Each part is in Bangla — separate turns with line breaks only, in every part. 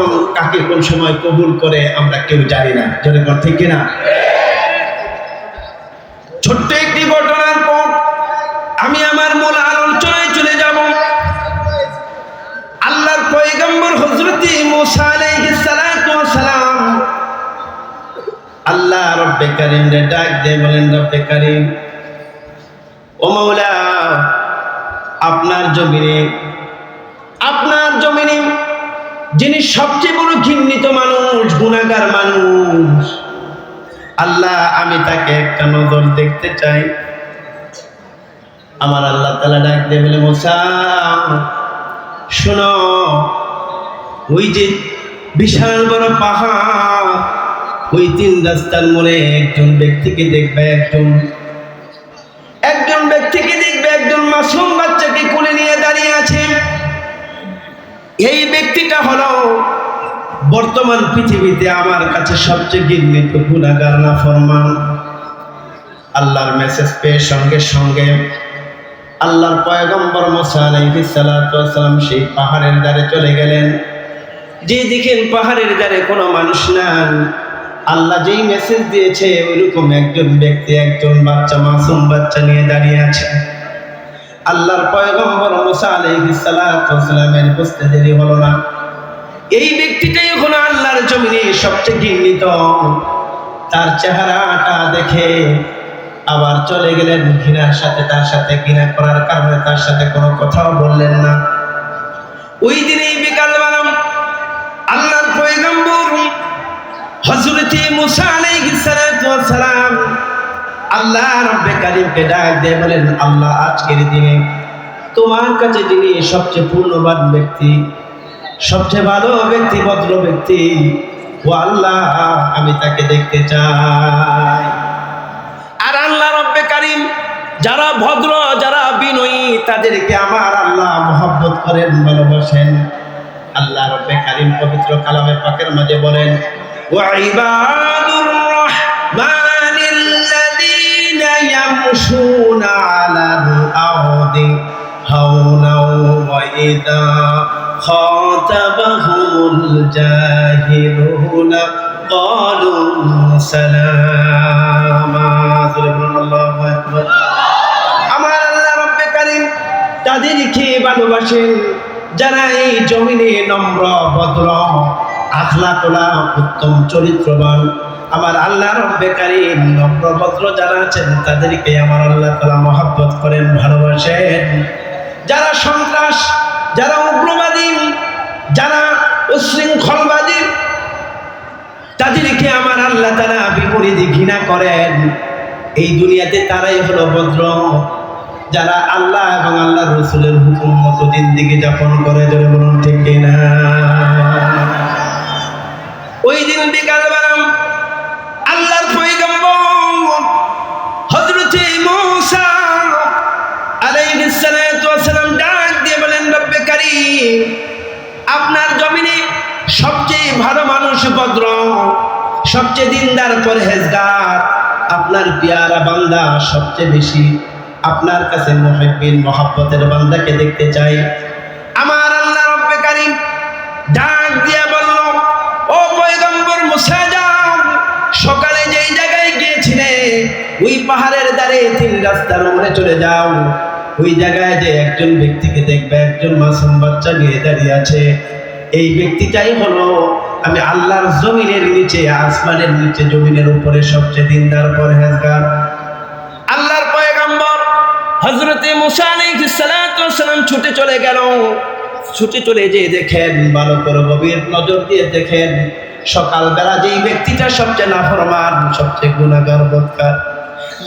কখন কাকে কোন সময় কবুল করে আমরা কেউ জানি না। কোন ঠিক কিনা? ছোট্ট একটি ঘটনার পর আমি আমার মূল আলোচনায় চলে যাব। আল্লাহর পয়গম্বর হজরতি মুসা আল্লাহ রব্বে কারিম রে ডাক দিয়ে বলেন, রব্বে কারিম, ও মাওলা, আপনার জমিনে আপনার জমিনে যিনি সবচেয়ে বড় ঘৃণিত মানুষ, গুণাগার মানুষ। আল্লাহ, আমি তাকে একটা নজর দেখতে চাই। আমার আল্লাহ তালা ডাক দিয়ে বলে, মোসা, শোনো, ওই যে বিশাল বড় পাহাড়, ওই তিন রাস্তার মোড়ে একজন ব্যক্তিকে দেখবে, একজন একজন ব্যক্তিটা হলো বর্তমান পৃথিবীতে আমার কাছে সবচেয়ে ঘৃণিত গুণাগার না ফরমান। আল্লাহর মেসেজ পেয়ে সঙ্গে সঙ্গে আল্লাহর পয়গম্বর মোসা সেই পাহাড়ের ধারে চলে গেলেন। যে দেখেন পাহাড়ের ধারে কোনো মানুষ নাই, আল্লাহ যেই মেসেজ দিয়েছে, ওইরকম একজন ব্যক্তি, একজন বাচ্চা, মাসুম বাচ্চা নিয়ে দাঁড়িয়ে আছে। আল্লাহর পয়গম্বর মুসা আলাইহিস সালামের বুঝতে দেরি হলো না। এই ব্যক্তিটাই হলো আল্লাহর জমিনে সবচেয়ে ঘৃণিত। তার চেহারাটা দেখে আবার চলে গেলেন ঘৃণার সাথে, তার সাথে ঘৃণা করার কারণে তার সাথে কোনো কথাও বললেন না। ওই দিনেই বিকাল বানাম আল্লাহর পয়গম্বর হযরতে মুসা আলাইহিস সালাম আল্লাহ রব্বে কারিমকে ডাক দিয়ে বলেন, আল্লাহ, আজকের দিনে তোমার কাছে যিনি সবচেয়ে পূর্ণবান ব্যক্তি, সবচেয়ে ভালো ব্যক্তি, ভদ্র ব্যক্তি, ও আল্লাহ, আমি তাকে দেখতে চাই। আর আল্লাহ রব্বে কারিম, যারা ভদ্র, যারা বিনয়ী, তাদেরকে আমার আল্লাহ মহব্বত করেন, ভালোবাসেন। আল্লাহ রব্বে কারিম পবিত্র কালামে পাকের মাঝে বলেন ওয়াইবাদুর রহমান يمشون على الأرض هونا وإذا خاطبهم الجاهلون قالوا سلاما سبحان الله أكبر আমার আল্লাহ রব্বে কারিম তাদেরকে ভালোবাসেন যারা এই জমিনে নম্র ভদ্র আখলা তোলা উত্তম চরিত্রবান আমার আল্লাহ রব্বে কারিম যারা আছেন, তাদেরকে আমার আল্লাহ তালা মহাব্বত করেন, ভালোবাসেন। যারা সন্ত্রাস, যারা উগ্রবাদী, যারা উশৃঙ্খলবাদী, তাদেরকে আমার আল্লাহ তারা বিপরীতে ঘৃণা করেন। এই দুনিয়াতে তারাই হলো ভদ্র। যারা আল্লাহ এবং আল্লাহ রসুলের হুকুম মতো দিন দিকে যাপন করে ধরে বলুন ঠিক কিনা? ওই দিন বিকাল হযরতে মৌসা আলাইহিস সালাতু ওয়াস সালাম ডাক দিয়ে বলেন, রব্বে আপনার জমিনে সবচেয়ে ভালো মানুষ ভদ্র সবচেয়ে দিনদার পরহেজগার, আপনার পিয়ারা বান্দা সবচেয়ে বেশি। আপনার কাছে মুহিব্বিন, মহাব্বতের বান্দাকে দেখতে চাই। পাহাড়ের দ্বারে তিন রাস্তার উপরে চলে যাও। ওই জায়গায় যে একজন ব্যক্তিকে দেখবে, একজন মাসুম বাচ্চা নিয়ে দাঁড়িয়ে আছে। এই ব্যক্তিটাই হলো, আমি আল্লাহর জমিনের নিচে, আসমানের নিচে, জমিনের উপরে সবচেয়ে দিনদার, পরহেজগার। আল্লাহর পয়গম্বর হজরতে মুসা আলাইহিস সালাম ছুটে চলে গেল। ছুটে চলে যেয়ে দেখেন, ভালো করে গভীর নজর দিয়ে দেখেন, সকালবেলা যেই ব্যক্তিটা সবচেয়ে নাফরমান, সবচেয়ে গুণাগার বৎকার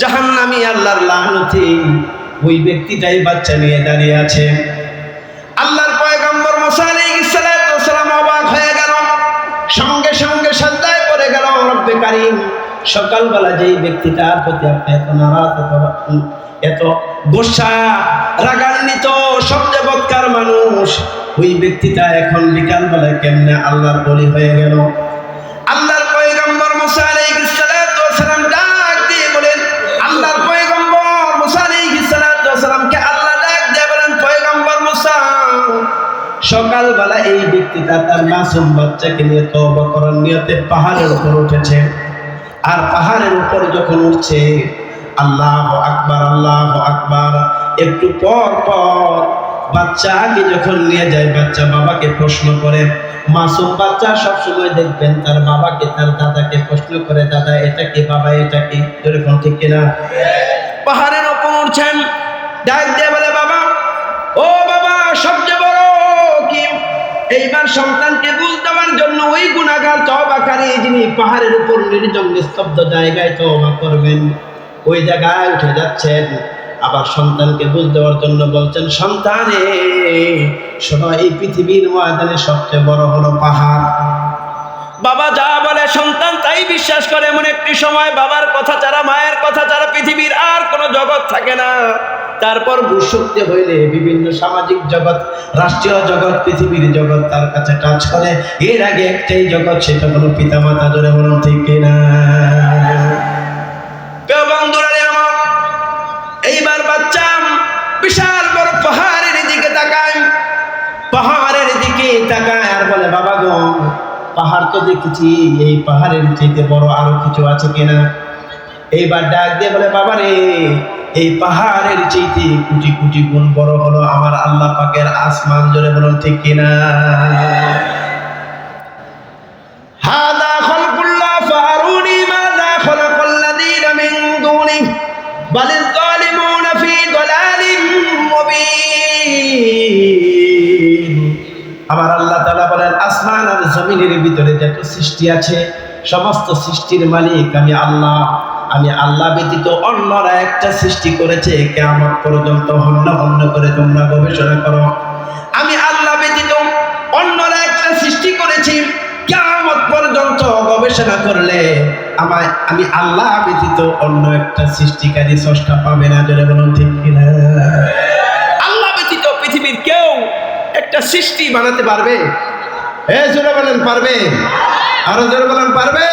জাহান্নামী আল্লাহর লানতি ওই ব্যক্তিটাই বাচ্চা নিয়ে দাঁড়িয়ে আছে। আল্লাহর পয়গম্বর মুসা আলাইহিস সালাতু ওয়াস সালাম অবাক হয়ে গেল। সঙ্গে সঙ্গে সাজদায় পড়ে গেল রব্বে কারীম, সকালবেলা যেই ব্যক্তিটার প্রতি আপনি এত নারাজ, এত এত গোসা, রাগান্বিত সবচেয়ে বৎকার মানুষ, ওই ব্যক্তিটা এখন বিকালবেলায় কেমনে আল্লাহর বলি হয়ে গেল? সকালবেলা এই ব্যক্তি পিতা তার মাসুম বাচ্চাকে নিয়ে তওবা করার নিয়তে পাহাড়ের উপর উঠেছে। আর পাহাড়ের উপর যখন উঠছে, আল্লাহ আকবার আল্লাহ আকবার, একটু পর পর বাচ্চাকে যখন নিয়ে যায়, বাচ্চা বাবাকে প্রশ্ন করে। মাসুম বাচ্চা সবসময় দেখবেন তার বাবাকে, তার দাদাকে প্রশ্ন করে, দাদা, এটা কি, বাবা, এটা কি? এরকম ঠিক কিনা? পাহাড়ের ওপর উঠছেন। ডাক দিয়ে এইবার সন্তানকে বুঝ দেওয়ার জন্য ওই গুণাগার তবাকারী যিনি পাহাড়ের উপর নির্জন নিস্তব্ধ জায়গায় তবা করবেন, ওই জায়গায় উঠে যাচ্ছেন। আবার সন্তানকে বুঝ দেওয়ার জন্য বলছেন, সন্তানে, শোনো, এই পৃথিবীর ময়দানে সবচেয়ে বড় হলো পাহাড়। বাবা যা বলে, সন্তান তাই বিশ্বাস করে, এমন একটি সময় বাবার কথা ছাড়া, মায়ের কথা ছাড়া পৃথিবীর আর কোনো জগৎ থাকে না। তারপর বুঝতে হইলে বিভিন্ন সামাজিক জগৎ, রাষ্ট্রীয় জগৎ, পৃথিবীর জগৎ তার কাছে টাচ করে। এর আগে একটাই জগৎ, সেটা হলো পিতা মাতা ধরে বলুন ঠিক কিনা আমার, এইবার বাচ্চা বিশাল বড় পাহাড়ের দিকে তাকায়। পাহাড়ের আর বলে, বাবা পাহাড় তো দেখেছি, এই পাহাড়ের চাইতে বড় আরও কিছু আছে কিনা? এইবার ডাক দিয়ে বলে, বাবা রে এই পাহাড়ের চাইতে কোটি কোটি গুণ বড় হলো আমার আল্লাহ পাকের আসমান জোরে বলুন, ঠিক কিনা আমার আল্লাহ তাআলা বলেন, আসমান আর জমিনের ভিতরে যত সৃষ্টি আছে, সমস্ত সৃষ্টির মালিক আমি আল্লাহ। আমি আল্লাহ ব্যতীত অন্যরা একটা সৃষ্টি করেছে কেমন পর্যন্ত হন্য হন্য করে তোমরা গবেষণা করো। আমি আল্লাহ ব্যতীত অন্যরা একটা সৃষ্টি করেছি পর্যন্ত গবেষণা করলে আমি আল্লাহ অন্য একটা সৃষ্টিকারী পাবে না বলুন ঠিক আল্লাহ ব্যতীত পৃথিবীর কেউ একটা সৃষ্টি বানাতে পারবে? জোরে পারবে? আরও জোরে বলেন পারবে?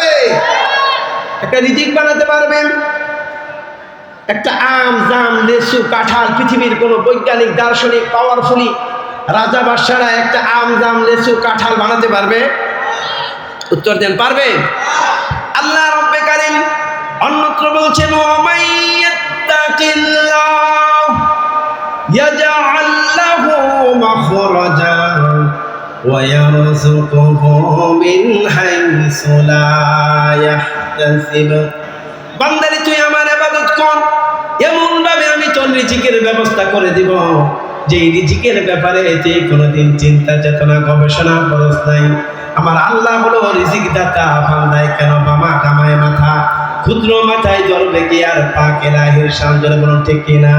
একটা রিজিক বানাতে পারবেন। একটা আম, জাম লেসু কাঁঠাল পৃথিবীর কোনো বৈজ্ঞানিক, দার্শনিক পাওয়ারফুলি রাজা বাদশারা একটা আম, জাম লেসু কাঁঠাল বানাতে পারবে? উত্তর দেন, পারবে? আল্লাহ রব্বে কারিম অন্যত্র বলছেন ইয়াজআল লাহু মাখরাজা। ويرزقه من حيث لا يحتسب বান্দারে তুই আমার ইবাদত কর এমন ভাবে আমি তোর রিজিকের ব্যবস্থা করে দিব যে এই রিজিকের ব্যাপারে যে কোনোদিন চিন্তা চেতনা গবেষণা খরচ নাই আমার আল্লাহ হলো রিজিক দাতা বান্দায় কেন বামা কামায় মাথা ক্ষুদ্র মাথায় জল বেগে আর পাকে রাহের সামনে বলুন ঠিক কিনা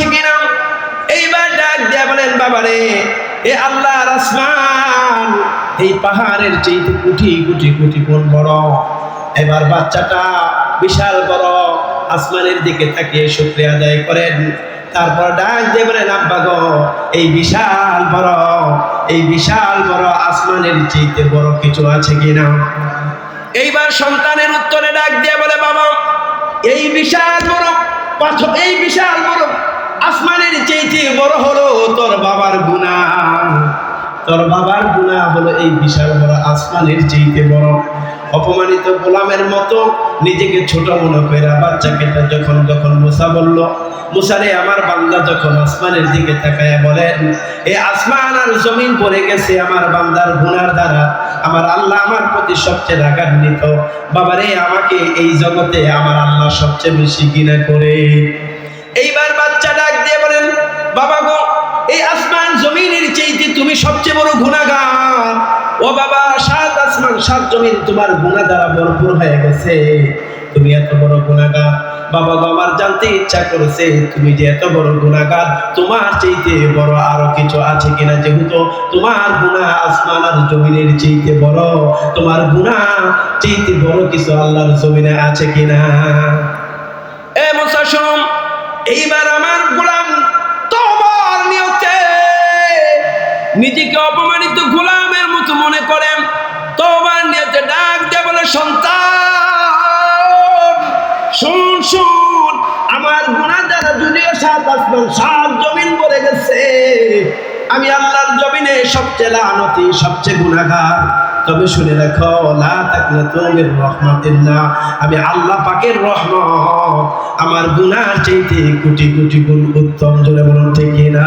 আছে কিনা? এইবার ডাক দিয়া বলেন, বাবারে, এ আল্লাহর আসমান, এই পাহাড়ের চাইতে কোটি কোটি কোটি গুণ বড়? এবার বাচ্চাটা বিশাল বড়, আসমানের দিকে তাকিয়ে শুক্রিয়া আদায় করেন। তারপর ডাক দিয়ে বলেন, আব্বা গো, এই বিশাল বড়, এই বিশাল বড় আসমানের চাইতে বড় কিছু আছে কিনা? এইবার সন্তানের উত্তরে ডাক দিয়ে বলে, বাবা, এই বিশাল বড়, পাথর, এই বিশাল বড় আসমানের চাইতে বড় হলো তোর বাবার গুণা। তোর বাবার গুণা হলো এই বিশাল বড় আসমানের চাইতে বড়। অপমানিত গোলামের মতো নিজেকে ছোট মনে করে বাচ্চাকে যখন যখন মুসা বলল মুসারে আমার বান্দা যখন আসমানের দিকে তাকায় বলেন এই আসমান আর জমিন পড়ে গেছে আমার বান্দার গুনার দ্বারা। আমার আল্লাহ আমার প্রতি সবচেয়ে রাগান্বিত। বাবারে, আমাকে এই জগতে আমার আল্লাহ সবচেয়ে বেশি ঘৃণা করে। এইবার বাচ্চা ডাক দিয়ে বলেন, বাবা গো, এই আসমান জমিনের চাইতে তুমি সবচেয়ে বড় গুণাগার ও বাবা, সাত আসমান, সাত জমিন তোমার গুণা দ্বারা ভরপুর হয়ে গেছে। তুমি এত বড় গুণাগার বাবা গো, আমার জানতে ইচ্ছা করেছে, তুমি যে এত বড় গুণাগার তোমার চাইতে বড় আরও কিছু আছে কিনা? যেহেতু তোমার গুণা আসমান আর জমিনের চাইতে বড়, তোমার গুণা চাইতে বড় কিছু আল্লাহর জমিনে আছে কিনা? এ মুসাসম এইবার আমার গোলাম তোমার নিয়তে নিজেকে অপমানিত গোলামের মতো মনে করেন। তোমার নিয়েতে ডাক দিয়ে বলে, সন্তান, শুন শুন, আমার গুণা দ্বারা দুনিয়া সাত আসমান, সাত জমিন পড়ে গেছে। আমি আল্লাহর জমিনে সবচেয়ে লানতি, সবচেয়ে গুণাগার তবে শুনে রাখো, লা তাকনা তুমির রহমাতিল্লাহ। আমি আল্লাহ পাকের রহমত। আমার গুনার চাইতে কোটি কোটি গুণ উত্তম, জোরে বলুন, ঠিক না